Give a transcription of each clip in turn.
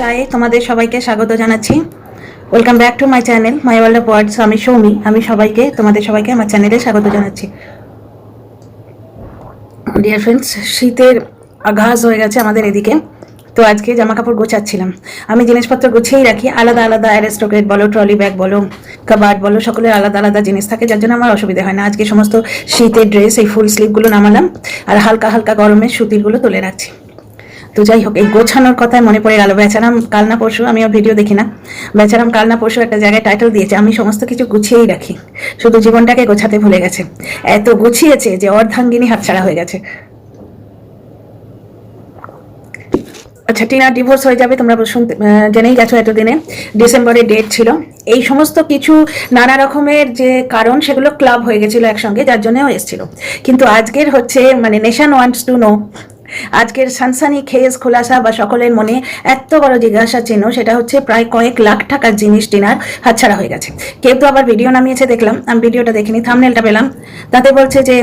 চায়ে তোমাদের সবাইকে স্বাগত জানাচ্ছি। Welcome back to my channel my world of words আমি সৌমি। আমি সবাইকে, তোমাদের সবাইকে আমার চ্যানেলে স্বাগত জানাচ্ছি। ডিয়ার ফ্রেন্ডস শীতের আঘাস হয়ে গেছে আমাদের এদিকে। তো আজকে জামা কাপড় গোছাচ্ছিলাম। আমি জিনিসপত্র গুছিয়েই রাখি, আলাদা আলাদা অ্যারেস্টোক্রেট বলো ট্রলি ব্যাগ বলো কাবার্ড বলো, সকলের আলাদা আলাদা জিনিস থাকে, যার জন্য আমার অসুবিধা হয় না। আজকে সমস্ত শীতের ড্রেস এই ফুল স্লিভগুলো নামালাম, আর হালকা হালকা গরমের সুতিরগুলো তুলে রাখছি। তো যাই হোক, এই গোছানোর কথায় মনে পড়ে গেল। বেচারাম কাল না পরশু আমি আর ভিডিও দেখি না। বেচারাম কাল না পরশু একটা জায়গায় টাইটেল দিয়েছে, আমি সমস্ত কিছু গুছিয়েই রাখি। শুধু জীবনটাকে গোছাতে ভুলে গেছে। এত গুছিয়েছে যে অর্ধাঙ্গিনী হাতছাড়া হয়ে গেছে। আচ্ছা টিনা ডিভোর্স হয়ে যাবে, তোমরা শুনতে জেনেই গেছো এতদিনে। ডিসেম্বরে ডেট ছিল। এই সমস্ত কিছু নানা রকমের যে কারণ, সেগুলো ক্লাব হয়ে গেছিল একসঙ্গে, যার জন্যও এসেছিল। কিন্তু আজকের হচ্ছে মানে নেশান ওয়ান্টস টু নো আজকের সানসানি খেজ খোলাসা বা সকলের মনে এত বড় জিজ্ঞাসা চিহ্ন, সেটা হচ্ছে প্রায় কয়েক লাখ টাকার জিনিস ডিনার হাতছাড়া হয়ে গেছে। কেউ তো আবার ভিডিও নামিয়েছে, দেখলাম। আমি ভিডিওটা দেখিনি থামনেলটা পেলাম। তাতে বলছে যে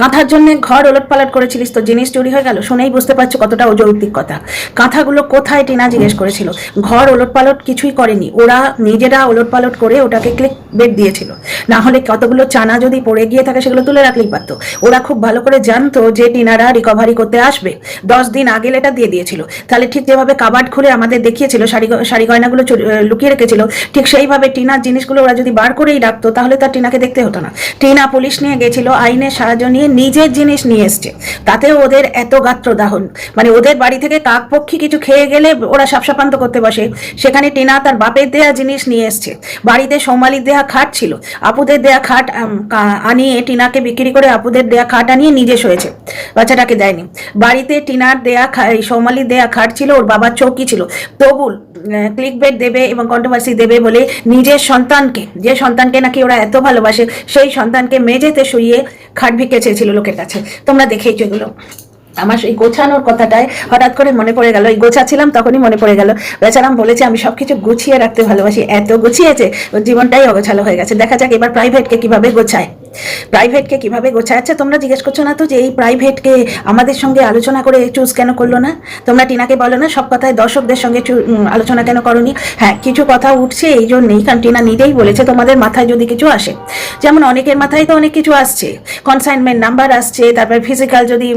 কাঁথার জন্য ঘর ওলট পালট করেছিলিস তো, জিনিস চুরি হয়ে গেল? শুনেই বুঝতে পারছ কতটা অযৌক্তিক কথা। কাঁথাগুলো কোথায় টিনা জিজ্ঞেস করেছিল? ঘর ওলট পালট কিছুই করেনি। ওরা নিজেরা ওলট পালট করে ওটাকে ক্লিক বেড দিয়েছিল। না হলে কতগুলো চানা যদি পড়ে গিয়ে থাকে সেগুলো তুলে রাখলেই পারতো। ওরা খুব ভালো করে জানতো যে টিনারা রিকভারি করতে আসবে। দশ দিন আগে লেটা দিয়ে দিয়েছিল। তাহলে ঠিক যেভাবে কাবার্ড খুলে আমাদের দেখিয়েছিল, শাড়ি শাড়ি গয়নাগুলো লুকিয়ে রেখেছিল, ঠিক সেইভাবে টিনার জিনিসগুলো ওরা যদি বার করেই রাখতো, তাহলে তার টিনাকে দেখতে হতো না। টিনা পুলিশ নিয়ে গেছিল আইনের সাহায্য নিয়ে নিজের জিনিস নিয়ে এসছে। তাতেও ওদের এত গাত্র দাহন। মানে ওদের বাড়ি থেকে কাকপক্ষী কিছু খেয়ে গেলে ওরা সাপসাপান্ত করতে বসে। সেখানে টিনা তার বাপের দেয়া জিনিস নিয়ে এসছে। বাড়িতে সোমালির দেয়া খাট ছিল। আপুদের দেয়া খাট আনিয়ে টিনাকে বিক্রি করে আপুদের দেয়া খাট আনিয়ে নিজে শোয়েছে বাচ্চাটাকে দেয়নি। বাড়িতে টিনার দেয়া এই দেয়া খাট ছিল, ওর বাবার চৌকি ছিল। তবু ক্লিক বেড দেবে এবং কন্ট্রোভার্সি দেবে বলে নিজের সন্তানকে, যে সন্তানকে নাকি ওরা এত ভালোবাসে, সেই সন্তানকে মেঝেতে শুইয়ে খাট ভিক্ষে চেয়েছিল লোকের কাছে। তোমরা দেখেইছো এগুলো। আমার এই গোছানোর কথাটায় হঠাৎ করে মনে পড়ে গেল, এই গোছাচ্ছিলাম তখনই মনে পড়ে গেল, বেচারাম বলেছে, আমি সব কিছু গুছিয়ে রাখতে ভালোবাসি, এত গুছিয়েছে, জীবনটাই অগোছালো হয়ে গেছে। দেখা যাক এবার প্রাইভেটকে কীভাবে গোছায়। প্রাইভেটকে কীভাবে গোছায়? আচ্ছা তোমরা জিজ্ঞেস করছ না তো যে এই প্রাইভেটকে আমাদের সঙ্গে আলোচনা করে চুজ কেন করল না? তোমরা টিনাকে বলো না, সব কথায় দর্শকদের সঙ্গে আলোচনা কেন করনি? হ্যাঁ কিছু কথা উঠছে, এই জন্যেই কারণ টিনা নিজেই বলেছে তোমাদের মাথায় যদি কিছু আসে। যেমন অনেকের মাথায় তো অনেক কিছু আসছে। কনসাইনমেন্ট নাম্বার আসছে, তারপর ফিজিক্যাল যদি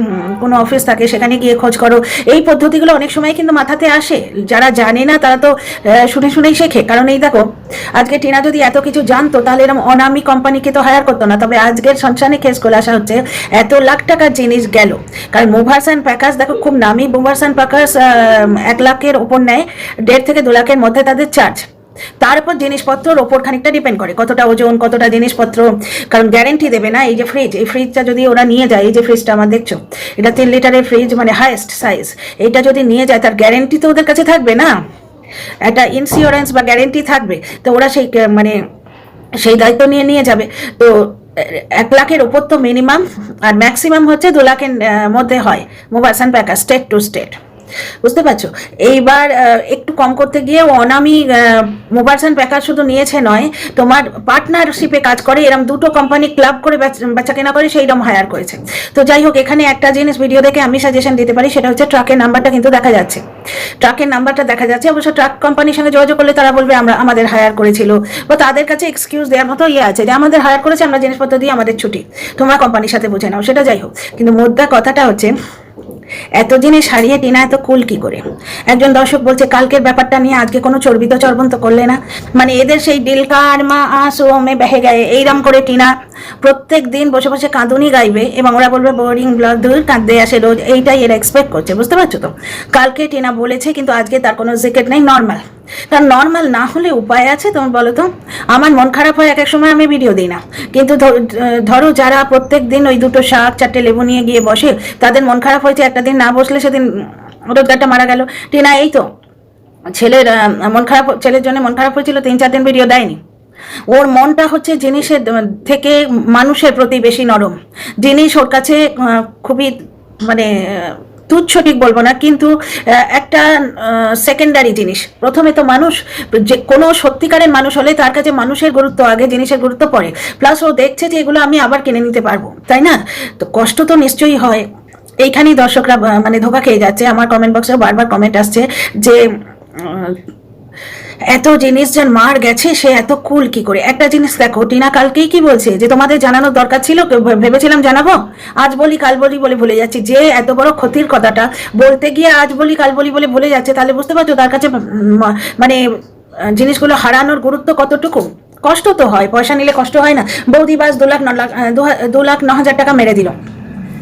কোনো অফিস থাকে, সেখানে গিয়ে খোঁজ করো। এই পদ্ধতিগুলো অনেক সময় কিন্তু মাথাতে আসে। যারা জানে না, তারা তো শুনে শুনেই শেখে। কারণ এই দেখো, আজকে টিনা যদি এত কিছু জানতো, তাহলে এরকম অনামি কোম্পানিকে তো হায়ার করতো না। তবে আজকের সনসানে কেস আসা হচ্ছে, এত লাখ টাকার জিনিস গেল। কারণ মুভার্স অ্যান্ড প্যাকার্স, দেখো খুব নামি মুভার্স অ্যান্ড প্যাকার্স এক লাখের ওপর নেয়, দেড় থেকে দু লাখের মধ্যে তাদের চার্জ তার উপর জিনিসপত্রের ওপর খানিকটা ডিপেন্ড করে, কতটা ওজন, কতটা জিনিসপত্র, কারণ গ্যারেন্টি দেবে না এই যে ফ্রিজ এই ফ্রিজটা যদি ওরা নিয়ে যায়, এই যে ফ্রিজটা আমার দেখছ, এটা তিন লিটারের ফ্রিজ মানে হাইয়েস্ট সাইজ এটা যদি নিয়ে যায়, তার গ্যারেন্টি তো ওদের কাছে থাকবে না। একটা ইন্স্যুরেন্স বা গ্যারেন্টি থাকবে। তো ওরা সেই মানে সেই দায়িত্ব নিয়ে নিয়ে যাবে। তো এক লাখের ওপর তো মিনিমাম আর ম্যাক্সিমাম হচ্ছে দু লাখের মধ্যে হয়। Mobile packer state to state বুঝতে পারছ? এইবার একটু কম করতে গিয়ে অনামি অ্যান্ড প্যাকার শুধু নিয়েছে নয়, তোমার পার্টনারশিপে কাজ করে এরকম দুটো কোম্পানি ক্লাব করে বেচ- কেনা করে সেই রকম হায়ার করেছে। তো যাই হোক, এখানে একটা জিনিস ভিডিও দেখে আমি সাজেশন দিতে পারি, সেটা হচ্ছে ট্রাকের নাম্বারটা কিন্তু দেখা যাচ্ছে। ট্রাকের নাম্বারটা দেখা যাচ্ছে, অবশ্য ট্রাক কোম্পানির সঙ্গে যোগাযোগ করলে তারা বলবে, আমরা, আমাদের হায়ার করেছিল। বা তাদের কাছে এক্সকিউজ দেওয়ার মতো ইয়ে আছে যে, আমাদের হায়ার করেছে, আমরা জিনিসপত্র দিয়ে আমাদের ছুটি। তোমরা কোম্পানির সাথে বুঝে নাও। সেটা যাই হোক, কিন্তু মুদ্রা কথাটা হচ্ছে এত জিনিস হারিয়ে টিনা এত কুল কি করে? একজন দর্শক বলছে, কালকের ব্যাপারটা নিয়ে আজকে কোনো চর্বিত চর্বণ তো করলে না। মানে এদের সেই দিলকার মা আসো মে বেহে গায়ে, এইরম করে টিনা প্রত্যেক দিন বসে বসে কাঁদুনি গাইবে এবং ওরা বলবে, বোরিং ব্লগ দূর কাঁদতে আসে রোজ। এইটাই এরা এক্সপেক্ট করছে, বুঝতে পারছ তো? কালকে টিনা বলেছে, কিন্তু আজকে তার কোনো জিকেট নেই নর্মাল তার নর্মাল না হলে উপায় আছে তুমি বলো তো? আমার মন খারাপ হয়, এক এক সময় আমি ভিডিও দিই না। কিন্তু ধরো যারা প্রত্যেক দিন ওই দুটো শাক, চারটে লেবু নিয়ে গিয়ে বসে, তাদের মন খারাপ হয়েছে একটা দিন না বসলে সেদিন রোজগারটা মারা গেল। টিনা এই তো। ছেলের মন খারাপ ছেলের জন্য মন খারাপ হয়েছিল, তিন চার দিন ভিডিও দেয়নি। ওর মনটা হচ্ছে জিনিসের থেকে মানুষের প্রতি বেশি নরম। জিনিস ওর কাছে খুবই মানে তুচ্ছ ঠিক বলব না, কিন্তু একটা সেকেন্ডারি জিনিস। প্রথমে তো মানুষ, যে কোনো সত্যিকারের মানুষ হলে তার কাছে মানুষের গুরুত্ব আগে, জিনিসের গুরুত্ব পড়ে প্লাস ও দেখছে যে এগুলো আমি আবার কিনে নিতে পারব, তাই না? তো কষ্ট তো নিশ্চয়ই হয়। এইখানেই দর্শকরা মানে ধোকা খেয়ে যাচ্ছে। আমার কমেন্ট বক্সে বারবার কমেন্ট আসছে যে এত জিনিস যার মার গেছে, সে এত কুল কি করে? একটা জিনিস দেখো, টিনা কালকেই কি বলছে? যে তোমাদের জানানোর দরকার ছিল ভেবেছিলাম জানাব? আজ বলি, কাল বলি বলে ভুলে যাচ্ছি। যে এত বড় ক্ষতির কথাটা বলতে গিয়ে আজ বলি, কাল বলি বলে ভুলে যাচ্ছে, তাহলে বুঝতে পারছ তার কাছে মানে জিনিসগুলো হারানোর গুরুত্ব কতটুকু? কষ্ট তো হয়, পয়সা নিলে কষ্ট হয় না। বৌদি বাস দু লাখ ন লাখ দু লাখ ন হাজার টাকা মেরে দিল।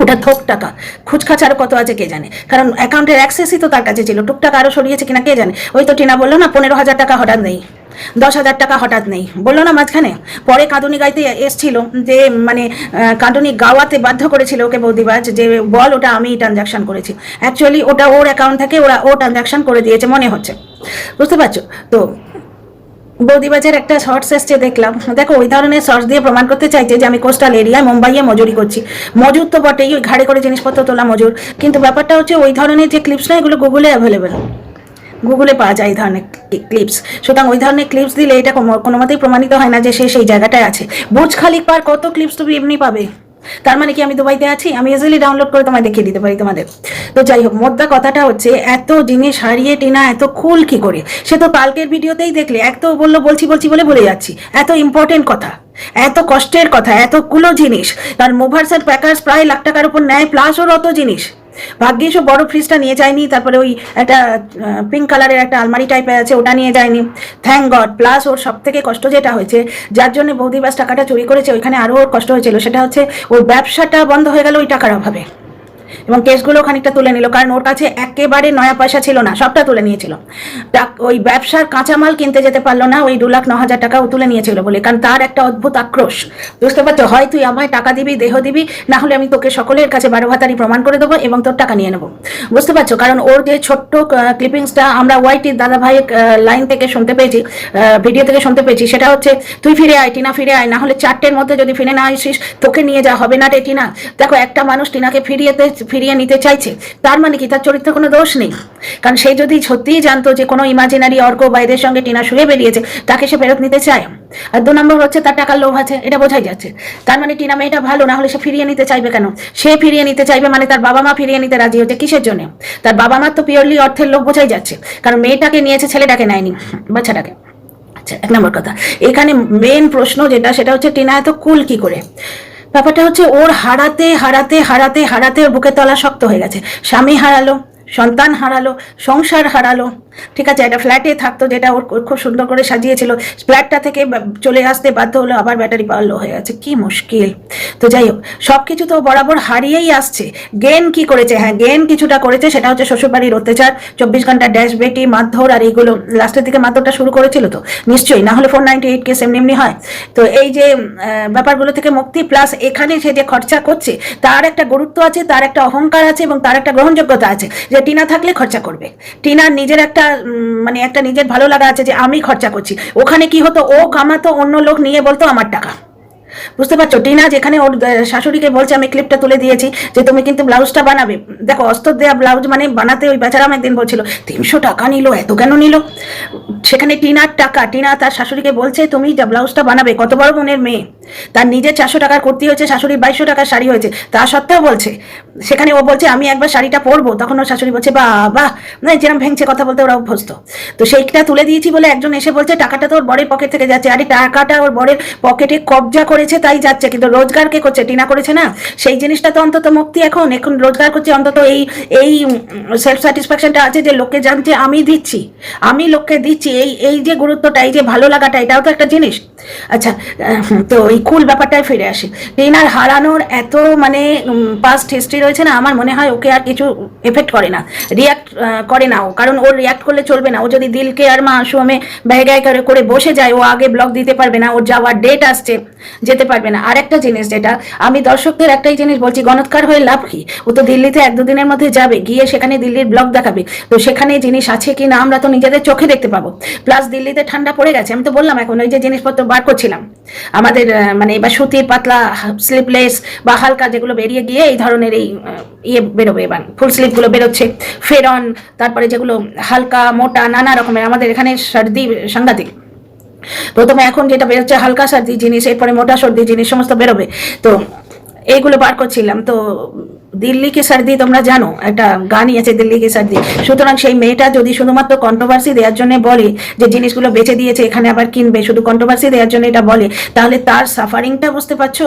ওটা থোক টাকা। খুচখাচ আরও কত আছে কে জানে? কারণ অ্যাকাউন্টের অ্যাক্সেসই তো তার কাছে ছিল। টুকটাক আরও সরিয়েছে কিনা কে জানে? ওই তো টিনা বলল, না, পনেরো হাজার টাকা হঠাৎ নেই। দশ হাজার টাকা হঠাৎ নেই। বলল, না, মাঝখানে? পরে কাঁদুনি গাইতে এসছিল যে মানে কাঁদুনি গাওয়াতে বাধ্য করেছিল ওকে বৌদিবাজ যে, বল, ওটা আমি ট্রানজাকশন করেছি। অ্যাকচুয়ালি ওটা ওর অ্যাকাউন্ট থেকে ওরা ও ট্রানজাকশন করে দিয়েছে, মনে হচ্ছে। বুঝতে পারছ? তো বৌদিবাজের একটা শর্টস এসছে, দেখলাম। দেখো, ওই ধরনের শর্টস দিয়ে প্রমাণ করতে চাইছে যে আমি কোস্টাল এরিয়ায় মুম্বাইয়ে মজুরি করছি। মজুর তো বটেই, ওই ঘাড়ে করে জিনিসপত্র তোলা মজুর। কিন্তু ব্যাপারটা হচ্ছে, ওই ধরনের যে ক্লিপস না, এগুলো গুগলে অ্যাভেলেবেল গুগলে পাওয়া যায় এই ধরনের ক্লিপস সুতরাং ওই ধরনের ক্লিপস দিলে এটা কোনো- মতেই প্রমাণিত হয় না যে সে সেই জায়গাটায় আছে। বুর্জ পার কত ক্লিপস তুমি এমনি পাবে? তার মানে কি আমি দুবাইতে আছি? আমি ইজিলি ডাউনলোড করে তোমায় দেখিয়ে দিতে পারি তোমাদের। তো যাই হোক, মোদ্দা কথাটা হচ্ছে, এত জিনিস হারিয়ে টেনা এত খুল কি করে? সে তো কালকের ভিডিওতেই দেখলে, এক তো বলল বলছি বলছি বলে বলে যাচ্ছি। এত ইম্পর্টেন্ট কথা। এত কষ্টের কথা, এতগুলো জিনিস। কারণ মুভার্স আর প্যাকার্স প্রায় লাখ টাকার উপর নেয় প্লাস ওর অত জিনিস। ভাগ্যিস ও বড় ফ্রিজটা নিয়ে যায়নি, তারপরে ওই একটা পিঙ্ক কালারের একটা আলমারি টাইপের আছে, ওটা নিয়ে যায়নি। থ্যাংক গড প্লাস ওর সব থেকে কষ্ট যেটা হয়েছে, যার জন্য বৌদি বাস টাকাটা চুরি করেছে, ওইখানে আরও ওর কষ্ট হয়েছিল, সেটা হচ্ছে ওর ব্যবসাটা বন্ধ হয়ে গেল ওই টাকার অভাবে। এবং কেসগুলো খানিকটা তুলে নিল, কারণ ওর কাছে একেবারে নয়া পয়সা ছিল না, সবটা তুলে নিয়েছিল। ওই ব্যবসার কাঁচামাল কিনতে যেতে পারল না, ওই দু লাখ ন হাজার টাকা ও তুলে নিয়েছিল বলে, কারণ তার একটা অদ্ভুত আক্রোশ। বুঝতে পারছ? হয় তুই আমায় টাকা দিবি, দেহ দিবি, না হলে আমি তোকে সকলের কাছে বারো ভাতারি প্রমাণ করে দেবো এবং তোর টাকা নিয়ে নেব। বুঝতে পারছ? কারণ ওর যে ছোট্ট ক্লিপিংসটা আমরা ওয়াইটির দাদা ভাইয়ের লাইন থেকে শুনতে পেয়েছি ভিডিও থেকে শুনতে পেয়েছি, সেটা হচ্ছে, তুই ফিরে আয়, টিনা ফিরে আয়, না হলে চারটের মধ্যে যদি ফিরে না আসিস, তোকে নিয়ে যা, হবে না রে টিনা? দেখো, একটা মানুষ টিনাকে ফিরিয়েতে ফিরিয়ে নিতে চাইছে, তার মানে কি তার চরিত্রে কোনো দোষ নেই? কারণ সে যদি সত্যিই জানতো যে কোনো ইমাজিনারি অর্ক বা এদের সঙ্গে টিনা শুয়ে বেরিয়েছে, তাকে সে ফেরত নিতে চায়। আর দু নম্বর হচ্ছে তার টাকার লোভ আছে, এটা বোঝাই যাচ্ছে। তার মানে টিনা মেয়েটা ভালো, না হলে সে ফিরিয়ে নিতে চাইবে কেন? সে ফিরিয়ে নিতে চাইবে মানে তার বাবা মা ফিরিয়ে নিতে রাজি হচ্ছে কিসের জন্য? তার বাবা মার তো পিওরলি অর্থের লোভ বোঝাই যাচ্ছে। কারণ মেয়েটাকে নিয়েছে, ছেলেটাকে নেয়নি, বাচ্চাটাকে। আচ্ছা এক নম্বর কথা। এখানে মেন প্রশ্ন যেটা, সেটা হচ্ছে টিনা এত কুল কি করে? ব্যাপারটা হচ্ছে ওর হারাতে হারাতে হারাতে হারাতে ওর বুকের তলা শক্ত হয়ে গেছে। স্বামী হারালো। সন্তান হারালো, সংসার হারালো। ঠিক আছে, একটা ফ্ল্যাটে থাকতো যেটা ওর খুব সুন্দর করে সাজিয়েছিল। ফ্ল্যাটটা থেকে চলে আসতে বাধ্য হলো, আবার ব্যাটারি পাওয়ার লো হয়ে গেছে। কি মুশকিল। তো যাই হোক সব কিছু তো বরাবর হারিয়েই আসছে। গেন কি করেছে? হ্যাঁ গেন কিছুটা করেছে, সেটা হচ্ছে শ্বশুরবাড়ির অত্যাচার, চব্বিশ ঘণ্টা ড্যাশ বেটি মারধর আর এইগুলো লাস্টের দিকে মারধরটা শুরু করেছিল তো? নিশ্চয়ই, না হলে ফোর নাইনটি এইট কেস এমনি এমনি হয়। তো এই যে ব্যাপারগুলো থেকে মুক্তি প্লাস এখানে সে যে খরচা করছে, তার একটা গুরুত্ব আছে, তার একটা অহংকার আছে এবং তার একটা গ্রহণযোগ্যতা আছে। যে টিনা থাকলে খরচা করবে। টিনার নিজের একটা মানে একটা নিজের ভালো লাগা আছে যে আমি খরচা করছি। ওখানে কি হতো? ও কামাতো, অন্য লোক নিয়ে বলতো আমার টাকা। বুঝতে পারছ? টিনা যেখানে ওর শাশুড়িকে বলছে, আমি ক্লিপটা তুলে দিয়েছি যে তুমি কিন্তু ব্লাউজটা বানাবে। দেখো অস্ত্র দেওয়া ব্লাউজ মানে বানাতে ওই বেচারাম একদিন বলছিল, তিনশো টাকা নিল, এত কেন নিল? সেখানে টিনার টাকা, টিনা তার শাশুড়িকে বলছে, তুমি যা ব্লাউজটা বানাবে, কত বড় মনের মেয়ে? তার নিজের চারশো টাকার কুর্তি হয়েছে, শাশুড়ির বাইশশো টাকার শাড়ি হয়েছে। তা সত্ত্বেও বলছে, সেখানে ও বলছে, আমি একবার শাড়িটা পরবো। তখন ওর শাশুড়ি বলছে বা বাহ না যেরকম ভেঙছে কথা বলতে ওরা অভ্যস্ত তো সেইটা তুলে দিয়েছি বলে একজন এসে বলছে, টাকাটা তো ওর বরের পকেট থেকে যাচ্ছে। আরে টাকাটা ওর বরের পকেটে কবজা করেছে, তাই যাচ্ছে। কিন্তু রোজগার কে করছে? টিনা করেছে না? সেই জিনিসটা তো অন্তত মুক্তি এখন। এখন রোজগার করছে অন্তত এই এই সেলফ স্যাটিসফ্যাকশনটা আছে যে লোকে জানছে আমি দিচ্ছি। আমি লোককে দিচ্ছি। এই এই যে গুরুত্বটা, এই যে ভালো লাগাটা, এটাও তো একটা জিনিস। আচ্ছা তো এই কুল ব্যাপারটায় ফিরে আসি। টিনার হারানোর এত মানে পাস্ট হিস্ট্রি রয়েছে না, আমার মনে হয় ওকে আর কিছু এফেক্ট করে না। রিয়াক্ট করে না ও। কারণ ওর রিয়াক্ট করলে চলবে না। ও যদি দিলকে আর মা আসুমে ব্যয় করে বসে যায়, ও আগে ব্লগ দিতে পারবে না। ওর যাওয়ার ডেট আসছে। যেতে পারবে না। আর একটা জিনিস যেটা, আমি দর্শকদের একটাই জিনিস বলছি, গণৎকার হয়ে লাভ কি? ও তো দিল্লিতে এক দুদিনের মধ্যে যাবে, গিয়ে সেখানে দিল্লির ব্লগ দেখাবে। তো সেখানে জিনিস আছে কি না, আমরা তো নিজেদের চোখে দেখতে পাবো। প্লাস দিল্লিতে ঠান্ডা পড়ে গেছে, আমি তো বললাম, এখন ওই যে জিনিসপত্র বার করছিলাম। আমাদের মানে এবার সুতির পাতলা স্লিপলেস বা হালকা যেগুলো বেরিয়ে গিয়ে এই ধরনের এই ইয়ে বেরোবে এবার, ফুল স্লিপগুলো বেরোচ্ছে। ফেরন, তারপরে যেগুলো হালকা, মোটা, নানা রকমের, আমাদের এখানে সর্দি, সাংঘাতিক। প্রথমে এখন যেটা বেরোচ্ছে হালকা সর্দি জিনিস, এরপরে মোটা সর্দি জিনিস, সমস্ত বেরোবে। তো এইগুলো বার করছিলাম। তো দিল্লি কে সার্দি তোমরা জানো, একটা গানই আছে দিল্লি কে সার্দি। সুতরাং সেই মেয়েটা যদি শুধুমাত্র কন্ট্রোভার্সি দেওয়ার জন্য বলে যে জিনিসগুলো বেচে দিয়েছে, এখানে আবার কিনবে, শুধু কন্ট্রোভার্সি দেওয়ার জন্য এটা বলে, তাহলে তার সাফারিংটা বুঝতে পারছ?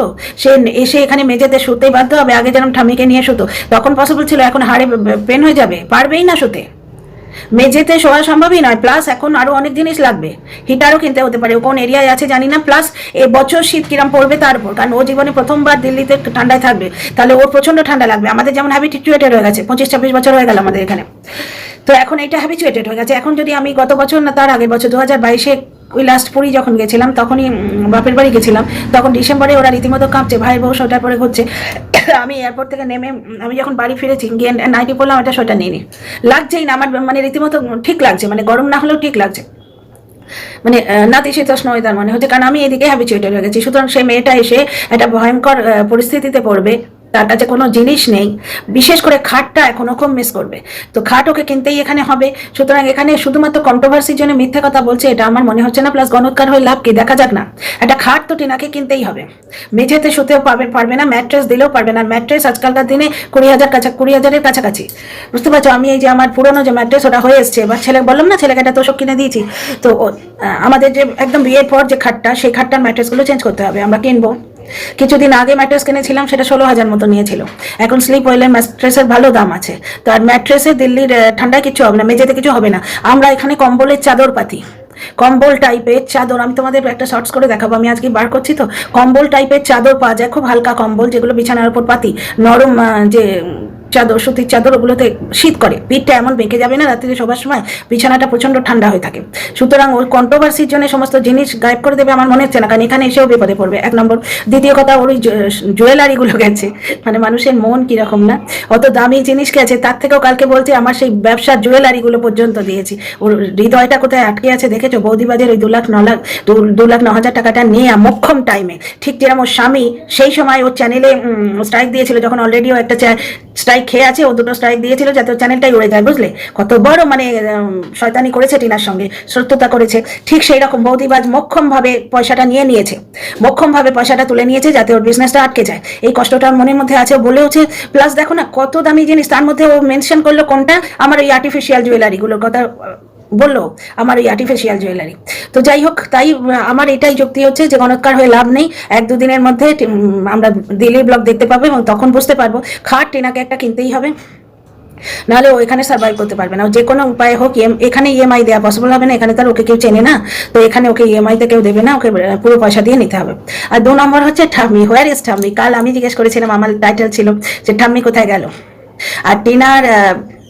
সে এসে এখানে মেঝেতে শুতে বাধ্য হবে, আগে যেরকম ঠামিকে নিয়ে শুতো, তখন পসিবল ছিল এখন হাড়ে পেন হয়ে যাবে, পারবেই না শুতে। মেঝেতে শোয়া সম্ভবই নয় প্লাস এখন আরও অনেক জিনিস লাগবে। হিটারও কিনতে হতে পারে কোন এরিয়ায় আছে জানি না প্লাস বছর শীত কিরম পড়বে তার উপর, কারণ ও জীবনে প্রথমবার দিল্লিতে ঠান্ডায় থাকবে। তাহলে ওর প্রচণ্ড ঠান্ডা লাগবে। আমাদের যেমন হ্যাবিটুয়েটেড হয়ে গেছে, পঁচিশ ছাব্বিশ বছর হয়ে গেল আমাদের এখানে। তো এখন এটা হ্যাবিচুয়েটেড হয়ে গেছে। এখন যদি আমি গত বছর না, তার আগের বছর দু হাজার বাইশে ওই লাস্ট পুরী যখন গেছিলাম, তখনই বাপের বাড়ি গেছিলাম। তখন ডিসেম্বরে ওরা রীতিমতো কাঁপছে, ভাই বউ, সোয়েটার পরে ঘুরছে। আমি এয়ারপোর্ট থেকে নেমে আমি যখন বাড়ি ফিরেছি, গিয়ে নাইটি পরলাম এটা সোয়েটার নিয়ে নি। লাগছেই না, আমার মানে রীতিমতো ঠিক লাগছে মানে গরম না হলেও ঠিক লাগছে। মানে নাতিশীতোষ্ণ তার মনে হচ্ছে, কারণ আমি এদিকে হ্যাবিচুয়েটেড হয়ে গেছি। সুতরাং সেই মেয়েটা এসে একটা ভয়ঙ্কর পরিস্থিতিতে পড়বে। তার কাছে কোনো জিনিস নেই। বিশেষ করে খাটটা এখনও খুব মিস করবে। তো খাট ওকে কিনতেই এখানে হবে। সুতরাং এখানে শুধুমাত্র কন্ট্রোভার্সির জন্য মিথ্যা কথা বলছে, এটা আমার মনে হচ্ছে না। প্লাস গণৎকার হয়ে লাভ কি? দেখা যাক না। একটা খাট তো টিনাকে কিনতেই হবে। মেঝেতে শুতেও পাবে পারবে না ম্যাট্রেস দিলেও পারবে না। ম্যাট্রেস আজকালকার দিনে কুড়ি হাজার কাছা কুড়ি হাজারের কাছাকাছি। বুঝতে পারছ? আমি এই যে আমার পুরনো যে ম্যাট্রেস ওটা হয়ে এসছে। এবার ছেলে বললাম না ছেলেকে একটা তোষক কিনে দিয়েছি। তো আমাদের যে একদম বিয়ের পর যে খাটটা, সেই খাটটার ম্যাট্রেসগুলো চেঞ্জ করতে হবে। আমরা কিনবো। কিছুদিন আগে ম্যাট্রেস কিনেছিলাম, সেটা ষোলো হাজার মতো নিয়েছিল। এখন স্লিপ ওয়েলের ম্যাট্রেসের ভালো দাম আছে। তো আর ম্যাট্রেসে দিল্লির ঠান্ডায় কিছু হবে না, মেঝেতে কিছু হবে না। আমরা এখানে কম্বলের চাদর পাতি কম্বল টাইপের চাদর, আমি তোমাদের একটা শর্টস করে দেখাবো, আমি আজকে বার করছি তো। কম্বল টাইপের চাদর পাওয়া যায়, খুব হালকা কম্বল, যেগুলো বিছানার উপর পাতি, নরম যে চাদর সুতির চাদর ওগুলোতে শীত করে। পিঠটা এমন বেঁকে যাবে না, রাত্রিতে সবার সময় বিছানাটা প্রচণ্ড ঠান্ডা হয়ে থাকে। সুতরাং ওই কন্ট্রোভার্সির জন্য সমস্ত জিনিস গায়েব করে দেবে আমার মনে হচ্ছে না, কারণ এখানে এসেও বিপদে পড়বে। এক নম্বর, দ্বিতীয় কথা, ওর ওই জুয়েলারিগুলো গেছে। মানে মানুষের মন কীরকম না? অত দামি জিনিস গেছে, তার থেকেও কালকে বলছে, আমার সেই ব্যবসার জুয়েলারিগুলো পর্যন্ত দিয়েছি। ওর হৃদয়টা কোথায় আটকে আছে দেখেছ? বৌদিবাদের ওই দু লাখ ন লাখ দু লাখ ন হাজার টাকাটা নিয়ে মক্ষম টাইমে ঠিক যেরকম ওর স্বামী সেই সময় ওর চ্যানেলে স্ট্রাইক দিয়েছিল, যখন অলরেডি ও একটা স্ট্রাইক খেয়ে আছে, ও দুটো স্ট্রাইক দিয়েছিল, যাতে চ্যানেলটাই উড়ে যায়, বুঝলে? কত বড় মানে শয়তানি করেছে টিনার সঙ্গে সত্যতা করেছে। ঠিক সেই রকম বৌদিবাজ মক্ষম ভাবে পয়সাটা নিয়ে নিয়েছে। মক্ষম ভাবে পয়সাটা তুলে নিয়েছে যাতে ওর বিজনেসটা আটকে যায়। এই কষ্টটা মনের মধ্যে আছে বলেওছে প্লাস দেখো না, কত দামি জিনিস, তার মধ্যে ও মেনশন করল কোনটা? আমার এই আর্টিফিশিয়াল জুয়েলারিগুলোর কথা বলল, আমার এই আর্টিফিশিয়াল জুয়েলারি তো যাই হোক, তাই আমার এটাই যুক্তি হচ্ছে যে গণৎকার হয়ে লাভ নেই। এক দুদিনের মধ্যে আমরা দিল্লির ব্লগ দেখতে পাবো এবং তখন বুঝতে পারব, খাট টিনাকে একটা কিনতেই হবে। নাহলে ও এখানে সার্ভাইভ করতে পারবে না। যে কোনো উপায়ে হোক এখানে ইএমআই দেওয়া পসিবল হবে না। এখানে তার ওকে কেউ চেনে না। তো এখানে ওকে ইএমআইতে কেউ দেবে না। ওকে পুরো পয়সা দিয়ে নিতে হবে। আর দু নম্বর হচ্ছে ঠাম্মি। হোয়ার ইজ ঠাম্মি? কাল আমি জিজ্ঞেস করেছিলাম, আমার টাইটেল ছিল যে ঠাম্মি কোথায় গেল? আর টিনার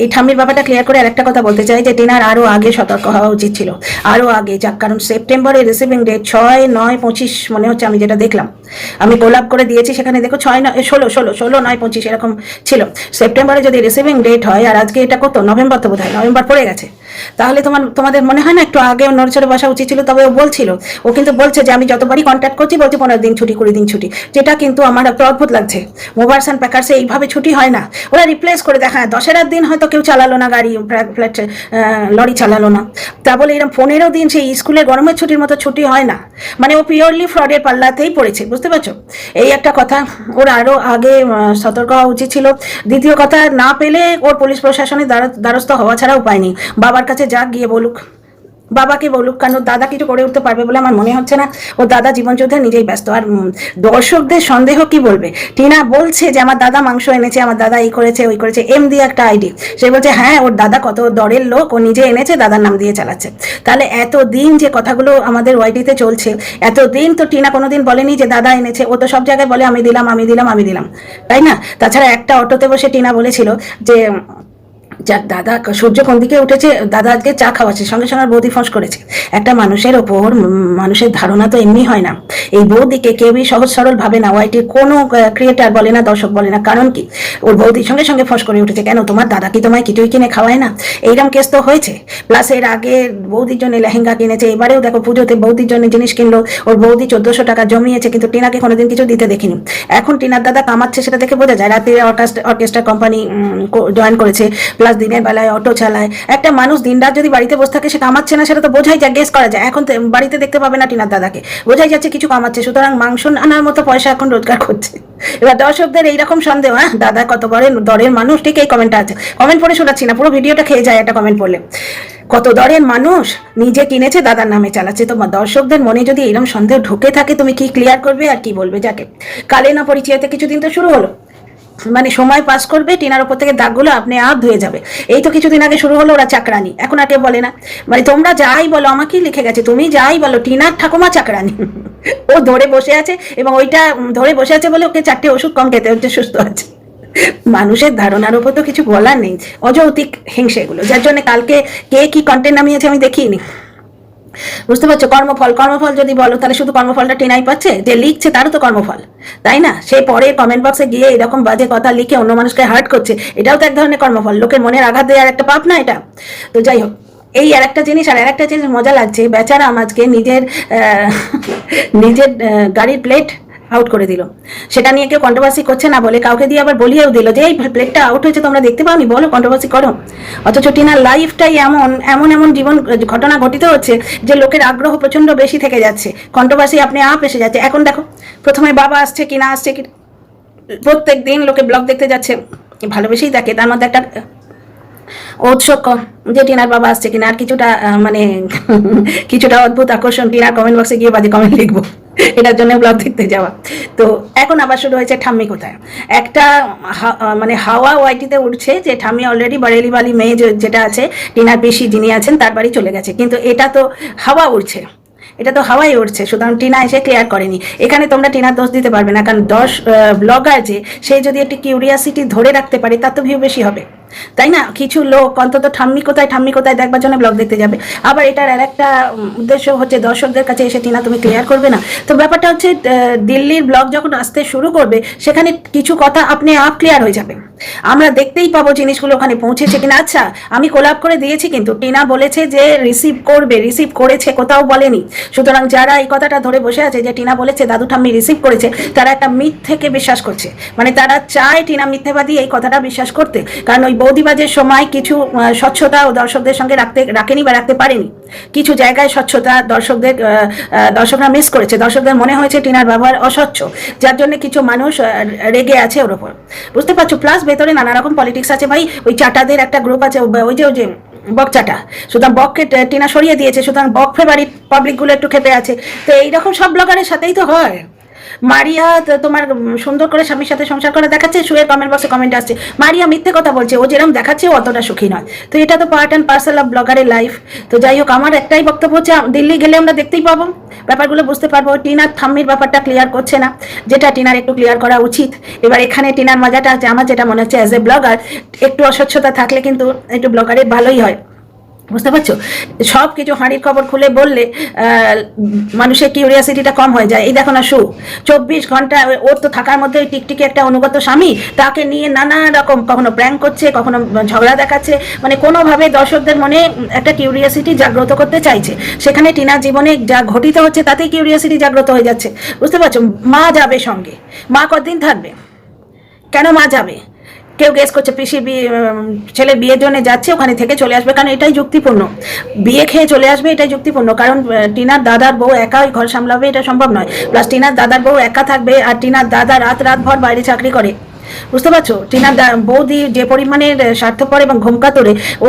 এই ঠাম্মির ব্যাপারটা ক্লিয়ার করে আরেকটা কথা বলতে চাই যে টিনার আরও আগে সতর্ক হওয়া উচিত ছিল। আরও আগে, যাক, কারণ সেপ্টেম্বরে রিসিভিং ডেট ছয়, নয়, পঁচিশ মনে হচ্ছে আমি যেটা দেখলাম। আমি গোলাপ করে দিয়েছি, সেখানে দেখো ছয়, নয়, ষোলো ষোলো ষোলো, নয়, পঁচিশ এরকম ছিল। সেপ্টেম্বরে যদি রিসিভিং ডেট হয়, আর আজকে এটা কত নভেম্বর তো বোধ হয় নভেম্বর পড়ে গেছে। তাহলে তোমার, তোমাদের মনে হয় না একটু আগে নড়চড়ে বসা উচিত ছিল? তবে ও বলছিল, ও কিন্তু বলছে যে আমি যতবারই কন্ট্যাক্ট করছি, বলছি পনেরো দিন ছুটি, কুড়ি দিন ছুটি। যেটা কিন্তু আমার একটু অদ্ভুত লাগছে। মোবাইলস অ্যান্ড প্যাকার্সে এইভাবে ছুটি হয় না। ওরা রিপ্লেস করে দেখা দশের আর দিন হয়তো কেউ চালালো না গাড়ি ফ্ল্যাট লরি চালালো না। তা বলে এরকম পনেরো দিন সেই স্কুলে গরমের ছুটির মতো ছুটি হয় না। মানে ও পিওরলি ফ্রডের পাল্লাতেই পড়েছে, বুঝতে পারছ? এই একটা কথা, ওর আরও আগে সতর্ক হওয়া উচিত ছিল। দ্বিতীয় কথা, না পেলে ওর পুলিশ প্রশাসনের দ্বারস্থ হওয়া ছাড়া উপায় নেই। বাবার কাছে যাক, গিয়ে বলুক। বাবাকে বলুক, কারণ দাদা কিছু করে উঠতে পারবে বলে আমার মনে হচ্ছে না। ও দাদা জীবনযুদ্ধে নিজেই ব্যস্ত। আর দর্শকদের সন্দেহ কি বলবে? টিনা বলছে যে, আমার দাদা মাংস এনেছে, আমার দাদা এই করেছে, ওই করেছে। এম দিয়ে একটা আইডি। সে বলছে হ্যাঁ ওর দাদা কত দরের লোক, ও নিজে এনেছে, দাদার নাম দিয়ে চালাচ্ছে। তাহলে এত দিন যে কথাগুলো আমাদের ওয়াইটিতে চলছে এত দিন তো টিনা কোনোদিন বলেনি যে, দাদা এনেছে। ও তো সব জায়গায় বলে, আমি দিলাম আমি দিলাম আমি দিলাম। তাই না? তাছাড়া একটা অটোতে বসে টিনা বলেছিল যে যার দাদা সূর্য কোন দিকে উঠেছে? দাদা আজকে চা খাওয়াচ্ছে, সঙ্গে সঙ্গে বৌদি ফোঁস করেছে। একটা মানুষের ওপর মানুষের ধারণা তো এমনি হয় না। এই বৌদিকে কেউই সহজ সরল ভাবে না ওয়াইটির কোনো ক্রিয়েটার বলে না, দর্শক বলে না। কারণ কি? ওর বৌদির সঙ্গে সঙ্গে ফোঁস করে উঠেছে। কেন? তোমার দাদা কি তোমায় কিছুই কিনে খাওয়ায় না? এইরকম কেস তো হয়েছে। প্লাস এর আগে বৌদির জন্য লেহেঙ্গা কিনেছে, এবারেও দেখো পুজোতে বৌদির জন্য জিনিস কিনলো। ওর বৌদি চোদ্দশো টাকা জমিয়েছে, কিন্তু টিনাকে কোনোদিন কিছু দিতে দেখিনি। এখন টিনার দাদা কামাচ্ছে, সেটা দেখে বোঝা যায়। রাতে অর্কেস্ট্রা কোম্পানি জয়েন করেছে। প্লাস দিনের বেলায়, অটো চালায়। একটা মানুষ দিনরাত যদি বাড়িতে বসে থাকে, সে কামাচ্ছে না, সেটা তো বোঝাই যায় গেস করা যায়। এখন বাড়িতে দেখতে পাবে না টিনার দাদাকে। বোঝাই যাচ্ছে কিছু কামাচ্ছে, সুতরাং মাংস আনার মতো পয়সা এখন রোজগার করছে। এবার দর্শকদের এইরকম সন্দেহ হ্যাঁ দাদা কত বড় দরের মানুষ? ঠিক এই কমেন্টটা আছে। কমেন্ট পড়ে শোনাচ্ছি না, পুরো ভিডিওটা খেয়ে যায় একটা কমেন্ট পড়লে। কত দরের মানুষ নিজে কিনেছে, দাদার নামে চালাচ্ছে। তোমার দর্শকদের মনে যদি এরকম সন্দেহ ঢুকে থাকে, তুমি কি ক্লিয়ার করবে আর কি বলবে? যাকে। কালে না পরিচয়তে কিছুদিন তো শুরু হলো। মানে সময় পাস করবে, টিনার উপর থেকে দাগগুলো আপনি আপ ধুয়ে যাবে। এই তো কিছুদিন আগে শুরু হলো ওরা চাকরানি, এখন আর কেউ বলে না। মানে তোমরা যাই বলো, আমাকেই লিখে গেছে, তুমি যাই বলো, টিনার ঠাকুমা চাকরানি। ও ধরে বসে আছে এবং ওইটা ধরে বসে আছে বলে ওকে চারটে ওষুধ কম খেতে হচ্ছে, সুস্থ আছে। মানুষের ধারণার উপর তো কিছু বলার নেই, অযৌতিক হিংসে এগুলো যার জন্য কালকে কে কি কন্টেন্ট নামিয়েছে আমি দেখিনি বুঝতে পারছ? কর্মফল কর্মফল যদি বলো, তাহলে শুধু কর্মফলটা টেনাই পাচ্ছে? যে লিখছে তারও তো কর্মফল, তাই না? সে পরে কমেন্ট বক্সে গিয়ে এরকম বাজে কথা লিখে অন্য মানুষকে হার্ট করছে, এটাও তো এক ধরনের কর্মফল। লোকের মনের আঘাত দেওয়ার একটা পাপ না এটা? তো যাই হোক, এই আর একটা জিনিস, আর একটা জিনিস মজা লাগছে। বেচারা আমাজকে নিজের নিজের গাড়ির প্লেট আউট করে দিল। সেটা নিয়ে কেউ কন্ট্রোভার্সি করছে না বলে কাউকে দিয়ে আবার বলিয়েও দিল যে, এই প্লেটটা আউট হয়েছে, তোমরা দেখতে পাওনি? বলো কন্ট্রোভার্সি করো। অথচ টিনার লাইফটাই এমন এমন এমন জীবন, ঘটনা ঘটিত হচ্ছে যে লোকের আগ্রহ প্রচণ্ড বেশি থেকে যাচ্ছে। কন্ট্রোভার্সি আপনি আপ এসে যাচ্ছে। এখন দেখো, প্রথমে বাবা আসছে কি না আসছে, কি প্রত্যেক দিন লোকে ব্লগ দেখতে যাচ্ছে। ভালোবেসেই দেখে তার মধ্যে একটা উৎসক যে টিনার বাবা আসছে কিনা, আর কিছুটা মানে কিছুটা অদ্ভুত আকর্ষণ টিনার কমেন্ট বক্সে গিয়ে বাজে কমেন্ট লিখব। এটার জন্য ব্লগ দেখতে যাওয়া। তো এখন আবার শুরু হয়েছে ঠাম্মি কোথায়? একটা মানে হাওয়া ওয়াইটিতে উঠছে যে ঠাম্মি অলরেডি বারেলি বালি মেয়ে যেটা আছে, টিনার পিসি যিনি আছেন, তার বাড়ি চলে গেছে। কিন্তু এটা তো হাওয়া উঠছে। এটা তো হাওয়াই উঠছে, সুতরাং টিনা এসে ক্লিয়ার করেনি। এখানে তোমরা টিনার দোষ দিতে পারবে না, কারণ দশ ব্লগার যে, সে যদি একটি কিউরিয়াসিটি ধরে রাখতে পারে, তার তো ভিউ বেশি হবে। তাই না? কিছু লোক অন্তত ঠাম্মি কোথায় ঠাম্মি কোথায় দেখবার জন্য ব্লগ দেখতে যাবে। আবার এটার আর একটা উদ্দেশ্য হচ্ছে দর্শকদের কাছে এসে, টিনা, তুমি ক্লিয়ার করবে না? তো ব্যাপারটা হচ্ছে দিল্লির ব্লগ যখন আসতে শুরু করবে, সেখানে কিছু কথা আপনি আপ ক্লিয়ার হয়ে যাবে আমরা দেখতেই পাবো জিনিসগুলো ওখানে পৌঁছেছে কিনা। আচ্ছা আমি কোলাপ করে দিয়েছি কিন্তু। টিনা বলেছে যে রিসিভ করবে রিসিভ করেছে, কোথাও বলেনি। সুতরাং যারা এই কথাটা ধরে বসে আছে যে টিনা বলেছে, দাদু, ঠাম্মি রিসিভ করেছে, তারা একটা মিথ থেকে বিশ্বাস করছে। মানে তারা চায় টিনা মিথ্যেবাদী এই কথাটা বিশ্বাস করতে। কারণ ওই বৌদিবাজের সময় কিছু স্বচ্ছতা ও দর্শকদের সঙ্গে রাখতে, রাখেনি বা রাখতে পারেনি। কিছু জায়গায় স্বচ্ছতা দর্শকদের দর্শকরা মিস করেছে। দর্শকদের মনে হয়েছে টিনার ব্যবহার অস্বচ্ছ, যার জন্য কিছু মানুষ রেগে আছে ওর ওপর। বুঝতে পারছ? প্লাস ভেতরে নানা রকম পলিটিক্স আছে ভাই। ওই চাটাদের একটা গ্রুপ আছে ওই যে ওই যে, বক চাটা। সুতরাং বককে টিনা সরিয়ে দিয়েছে। সুতরাং বক ফেভারিট পাবলিকগুলো একটু খেপে আছে। তো এইরকম সব ব্লগারের সাথেই তো হয়। মারিয়া তোমার সুন্দর করে স্বামীর সাথে সংসার করে দেখাচ্ছে শুয়ে কমেন্ট বক্সে কমেন্ট আসছে। মারিয়া মিথ্যে কথা বলছে, ও যেরকম দেখাচ্ছে অতটা সুখী নয়। তো এটা তো পার্ট অ্যান্ড পার্সেল অফ ব্লগারের লাইফ তো যাই হোক, আমার একটাই বক্তব্য হচ্ছে দিল্লি গেলে আমরা দেখতেই পাবো। ব্যাপারগুলো বুঝতে পারব। টিনার থাম্মির ব্যাপারটা ক্লিয়ার করছে না। যেটা টিনার একটু ক্লিয়ার করা উচিত। এবার এখানে টিনার মজাটা আছে, আমার যেটা মনে হচ্ছে অ্যাজ এ ব্লগার একটু অস্বচ্ছতা থাকলে কিন্তু একটু ব্লগারের ভালোই হয়। বুঝতে পারছ? সব কিছু হাঁড়ির খবর খুলে বললে মানুষের কিউরিয়াসিটিটা কম হয়ে যায়। এই দেখো না, শু, চব্বিশ ঘণ্টা ওর তো থাকার মধ্যে টিকটিকি একটা অনুগত স্বামী, তাকে নিয়ে নানা রকম কখনো প্র্যাঙ্ক করছে, কখনো ঝগড়া দেখাচ্ছে। মানে কোনোভাবে দর্শকদের মনে একটা কিউরিয়াসিটি জাগ্রত করতে চাইছে। সেখানে টিনার জীবনে যা ঘটিত হচ্ছে, তাতেই কিউরিয়াসিটি জাগ্রত হয়ে যাচ্ছে। বুঝতে পারছ? মা যাবে সঙ্গে। মা কদিন থাকবে? কেন মা যাবে? কেউ গেস করছে, পিসি ছেলে বিয়ের জন্য যাচ্ছে, ওখানে থেকে চলে আসবে। কারণ এটাই যুক্তিপূর্ণ। বিয়ে খেয়ে চলে আসবে, এটাই যুক্তিপূর্ণ। কারণ টিনার দাদার বউ একা ঘর সামলাবে, এটা সম্ভব নয়। প্লাস টিনার দাদার বউ একা থাকবে, আর টিনার দাদা রাত রাত ভর বাইরে চাকরি করে। বুঝতে পারছ? টিনার বৌদি যে পরিমাণের স্বার্থপর এবং ঘুমকাতরে, ও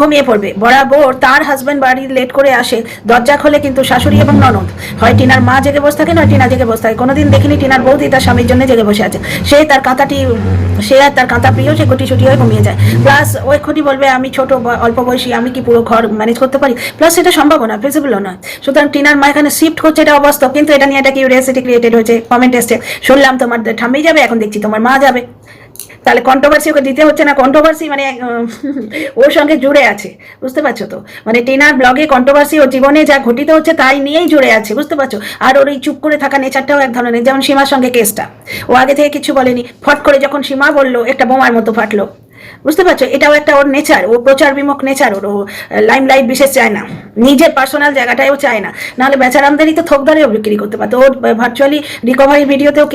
ঘুমিয়ে পড়বে। বরাবর তার হাজব্যান্ড বাড়ি লেট করে আসে, দরজা খোলে কিন্তু শাশুড়ি এবং ননদ। হয় টিনার মা জেগে বসে থাকে, নয় টিনা জেগে বসে থাকে। কোনোদিন দেখিনি টিনার বৌদি তার স্বামীর জন্য জেগে বসে আছে। সে তার কাঁথাটি, সে আর তার কাঁথা প্রিয়, সে গুটি ছুটি হয়ে ঘুমিয়ে যায়। প্লাস ও এক্ষুনি বলবে, আমি ছোট অল্প বয়সী, আমি কি পুরো ঘর ম্যানেজ করতে পারি? প্লাস সেটা সম্ভব না ফিজিবলও নয়। সুতরাং টিনার মা এখানে শিফট করছে, এটা অবস্থা কিন্তু এটা নিয়ে একটা কিউরিয়াসিটি ক্রিয়েটেড হয়েছে কমেন্ট এসছে। শুনলাম তোমার ঠাম্মি যাবে, এখন দেখছি তোমার মা যাবে। তাহলে কন্ট্রোভার্সি ওকে দিতে হচ্ছে না। কন্ট্রোভার্সি মানে ওর সঙ্গে জুড়ে আছে, বুঝতে পারছ তো? মানে টিনার ব্লগে কন্ট্রোভার্সি ওর জীবনে যা ঘটিত হচ্ছে তাই নিয়েই জুড়ে আছে, বুঝতে পারছ? আর ওর এই চুপ করে থাকা নেচারটাও এক ধরনের, যেমন সীমার সঙ্গে কেসটা ও আগে থেকে কিছু বলেনি। ফট করে যখন সীমা বলল, একটা বোমার মতো ফাটলো। বুঝতে পারছ? এটাও একটা ওর নেচার ও প্রচার বিমুখ নেচার ওর লাইম লাইট বিশেষ চায় না। নিজের পার্সোনাল জায়গাটাও চায় না। নাহলে বেচারামদেরই তো থোক দরেও বিক্রি করতে পারতো। ওর ভার্চুয়ালি রিকভারি ভিডিওতেও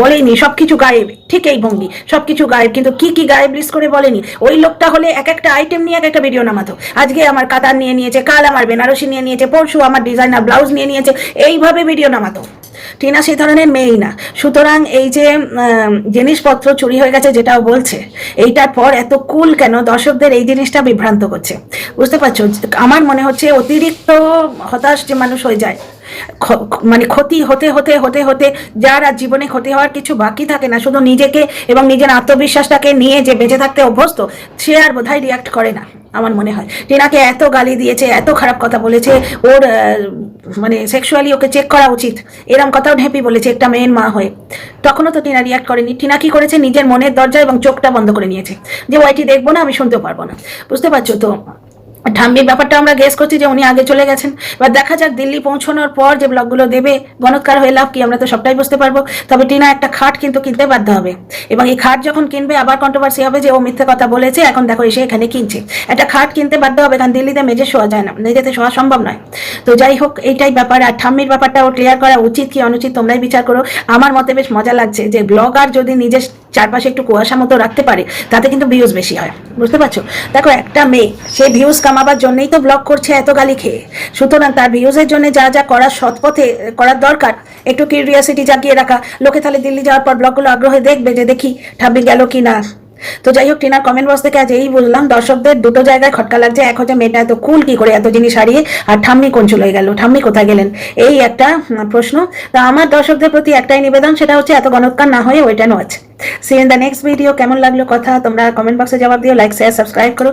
বলেনি সব কিছু গায়েব। ঠিক এই ভঙ্গি সব কিছু গায়েব। কিন্তু কি কি গায়েব লিস্ট করে বলেনি? ওই লোকটা হলে এক একটা আইটেম নিয়ে এক একটা ভিডিও নামাতো। আজকে আমার কাতার নিয়ে নিয়েছে, কাল আমার বেনারসি নিয়ে নিয়েছে, পরশু আমার ডিজাইনার ব্লাউজ নিয়ে নিয়েছে, এইভাবে ভিডিও নামাতো। টিনা সেই ধরনের মেয়েই না। সুতরাং এই যে জিনিসপত্র চুরি হয়ে গেছে যেটাও বলছে, এইটার পর এত কুল কেন দর্শকদের এই জিনিসটা বিভ্রান্ত করছে। বুঝতে পারছ? আমার মনে হচ্ছে অতিরিক্ত হতাশ যে মানুষ হয়ে যায় মানে ক্ষতি হতে হতে হতে হতে যার আর জীবনে ক্ষতি হওয়ার কিছু বাকি থাকে না। শুধু নিজেকে এবং নিজের আত্মবিশ্বাসটাকে নিয়ে যে বেঁচে থাকতে অভ্যস্ত, সে আর বোধহয় রিয়াক্ট করে না। আমার মনে হয়। টিনাকে এত গালি দিয়েছে, এত খারাপ কথা বলেছে, ওর মানে সেক্সুয়ালি ওকে চেক করা উচিত। এরম কথাও ঢেপি বলেছে একটা মেয়ের মা হয়ে। তখনও তো টিনা রিয়াক্ট করেনি। টিনা কি করেছে? নিজের মনের দরজা এবং চোখটা বন্ধ করে নিয়েছে। যে ওয়াইটি দেখব না, আমি শুনতেও পারব না। বুঝতে পারছ তো? ঠাম্মির ব্যাপারটা আমরা গেস করছি যে উনি আগে চলে গেছেন। এবার দেখা যাক দিল্লি পৌঁছানোর পর যে ব্লগগুলো দেবে, গণৎকার হয়ে লাভ কি, আমরা তো সবটাই বুঝতে পারব। তবে টিনা, একটা খাট কিন্তু কিনতে বাধ্য হবে। এবং এই খাট যখন কিনবে, আবার কন্ট্রোভার্সি হবে যে ও মিথ্যে কথা বলেছে, এখন দেখো এসে এখানে কিনছে। একটা খাট কিনতে বাধ্য হবে, কারণ দিল্লিতে মেজে শোয়া যায় না, মেঝেতে শোয়া সম্ভব নয়। তো যাই হোক, এইটাই ব্যাপার, আর ঠাম্মির ব্যাপারটা ও ক্লিয়ার করা উচিত কি, অনুচিত তোমরাই বিচার করো। আমার মতে বেশ মজা লাগছে যে ব্লগার যদি নিজের চারপাশে একটু কুয়াশা মতো রাখতে পারে, তাতে কিন্তু ভিউজ বেশি হয়। বুঝতে পারছ? দেখো, একটা মেয়ে, সে ভিউজ কামাবার জন্যই তো ব্লগ করছে এত গালি খেয়ে। সুতরাং তার ভিউজের জন্য যা যা করার সৎপথে করার দরকার, একটু কিউরিয়াসিটি জাগিয়ে রাখা। লোকে তাহলে দিল্লি যাওয়ার পর ব্লগগুলো আগ্রহে দেখবে যে দেখি ঠাব্বি গেল কি না তো যাই হোক, টিনার কমেন্ট বক্স থেকে আজ এই বললাম দর্শকদের দুটো জায়গায় খটকা লাগছে, এক হচ্ছে মেয়েটা এত কুল কি করে এত জিনিস হারিয়ে, আর ঠাম্মি কোন চলে গেল, ঠাম্মি কোথায় গেলেন? এই একটা প্রশ্ন। তো আমার দর্শকদের প্রতি একটাই নিবেদন, সেটা হচ্ছে এত গণৎকার না হয়ে ওইটা নয়। See in the next video কেমন লাগল কথা, তোমরা কমেন্ট বক্সে জবাব দিও লাইক শেয়ার সাবস্ক্রাইব করো।